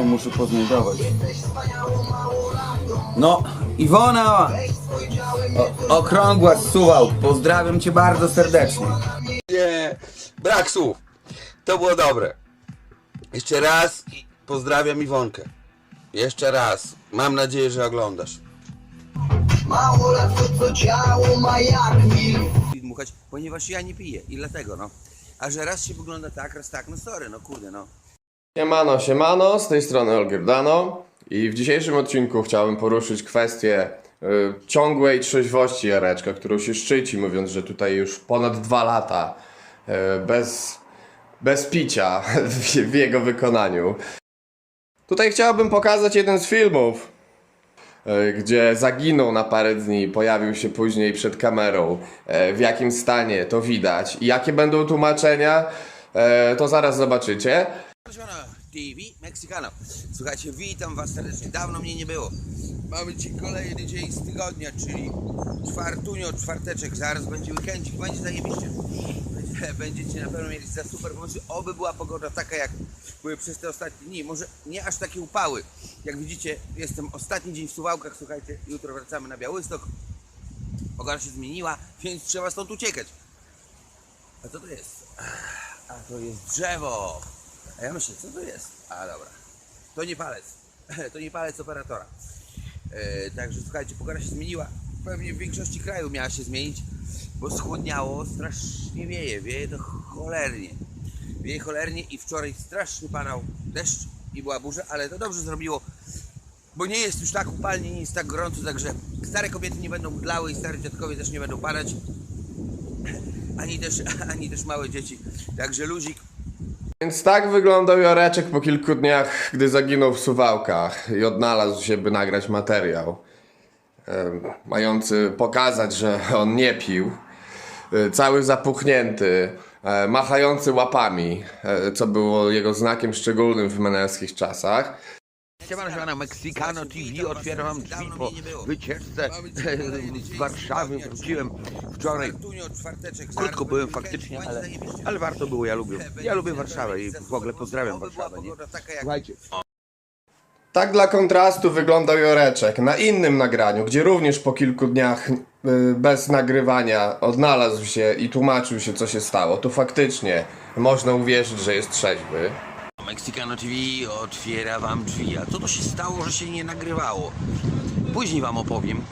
tylko muszę poznajdować. No, Iwona! O, okrągła z Suwałk, pozdrawiam cię bardzo serdecznie. Nie, brak słów. To było dobre. Jeszcze raz i pozdrawiam Iwonkę. Jeszcze raz. Mam nadzieję, że oglądasz. Mało lat to co ciało ma jak mil I dmuchać, ponieważ ja nie piję i dlatego, no. A że raz się wygląda tak, raz tak, no sorry, no kurde, no. Siemano, siemano, z tej strony Olgierdano i w dzisiejszym odcinku chciałbym poruszyć kwestię y, ciągłej trzeźwości Jareczka, którą się szczyci, mówiąc, że tutaj już ponad dwa lata y, bez, bez picia w, w jego wykonaniu. Tutaj chciałbym pokazać jeden z filmów, y, gdzie zaginął na parę dni, pojawił się później przed kamerą. Y, w jakim stanie to widać i jakie będą tłumaczenia, y, to zaraz zobaczycie. TV Mexicano. Słuchajcie, witam was serdecznie. Dawno mnie nie było. Mamy dzisiaj kolejny dzień z tygodnia, czyli czwartunio, czwarteczek. Zaraz będzie weekendzik, będzie zajebiście. Będzie, będziecie na pewno mieli za super pomysły. Oby była pogoda taka, jak były przez te ostatnie dni. Może nie aż takie upały. Jak widzicie, jestem ostatni dzień w Suwałkach. Słuchajcie, jutro wracamy na Białystok. Pogoda się zmieniła, więc trzeba stąd uciekać. A co to jest? A to jest drzewo. A ja myślę, co to jest? A dobra. To nie palec. To nie palec operatora. E, także słuchajcie, pogoda się zmieniła. Pewnie w większości kraju miała się zmienić, bo schłodniało, strasznie wieje. Wieje to cholernie. Wieje cholernie i wczoraj strasznie padał deszcz i była burza, ale to dobrze zrobiło, bo nie jest już tak upalnie, nie jest tak gorąco, także stare kobiety nie będą mdlały i stare dziadkowie też nie będą padać. Ani też, ani też małe dzieci. Także luzik, Więc tak wyglądał Joreczek po kilku dniach, gdy zaginął w Suwałkach i odnalazł się, by nagrać materiał mający pokazać, że on nie pił. E, Cały zapuchnięty, e, machający łapami, e, co było jego znakiem szczególnym w menelskich czasach. Siemano, siemano, Mexicano TV, otwieram wam drzwi po wycieczce z Warszawy, wróciłem wczoraj. Krótko byłem faktycznie, ale, ale warto było, ja lubię, ja lubię Warszawę i w ogóle pozdrawiam Warszawę, nie? Słuchajcie, Tak dla kontrastu wyglądał Joreczek na innym nagraniu, gdzie również po kilku dniach y, bez nagrywania odnalazł się i tłumaczył się, co się stało. Tu faktycznie można uwierzyć, że jest trzeźwy. Mexicano TV otwiera wam drzwi. A co to się stało, że się nie nagrywało? Później wam opowiem.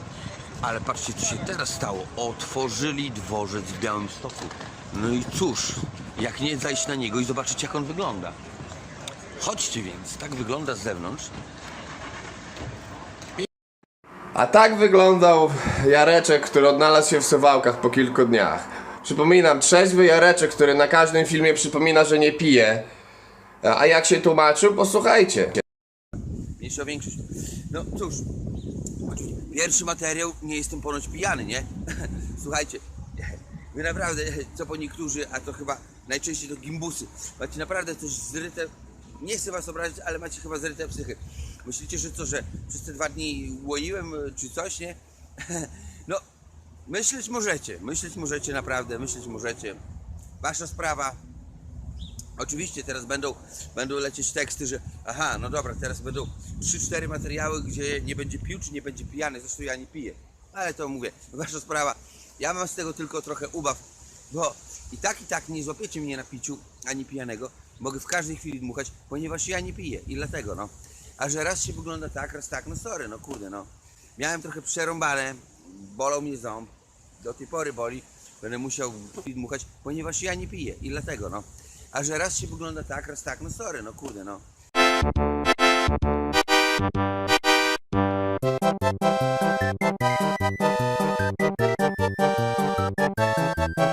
Ale patrzcie, co się teraz stało. Otworzyli dworzec w Białymstoku. No i cóż, jak nie zajść na niego i zobaczyć, jak on wygląda. Chodźcie więc, tak wygląda z zewnątrz. A tak wyglądał Jareczek, który odnalazł się w Suwałkach po kilku dniach. Przypominam, trzeźwy Jareczek, który na każdym filmie przypomina, że nie pije. A jak się tłumaczył? Posłuchajcie. Mniejsza większość. No cóż, pierwszy materiał, nie jestem ponoć pijany, nie? Słuchajcie, wy naprawdę, co po niektórzy, a to chyba najczęściej to gimbusy, macie naprawdę coś zryte, nie chcę was obrazić, ale macie chyba zryte psychy. Myślicie, że co, że przez te dwa dni łoiłem, y, czy coś, nie? No, myśleć możecie, myśleć możecie naprawdę, myśleć możecie. Wasza sprawa, Oczywiście teraz będą, będą lecieć teksty, że aha, no dobra, teraz będą 3-4 materiały, gdzie nie będzie pił, czy nie będzie pijany, zresztą ja nie piję. Ale to mówię, wasza sprawa. Ja mam z tego tylko trochę ubaw, bo i tak, i tak nie złapiecie mnie na piciu, ani pijanego. Mogę w każdej chwili dmuchać, ponieważ ja nie piję i dlatego, no. A że raz się wygląda tak, raz tak, no sorry, no kurde, no. Miałem trochę przerąbane, bolał mnie ząb, do tej pory boli, będę musiał dmuchać, ponieważ ja nie piję i dlatego, no. А жара ще поглънда така кръстак на сорено, кудено. Thank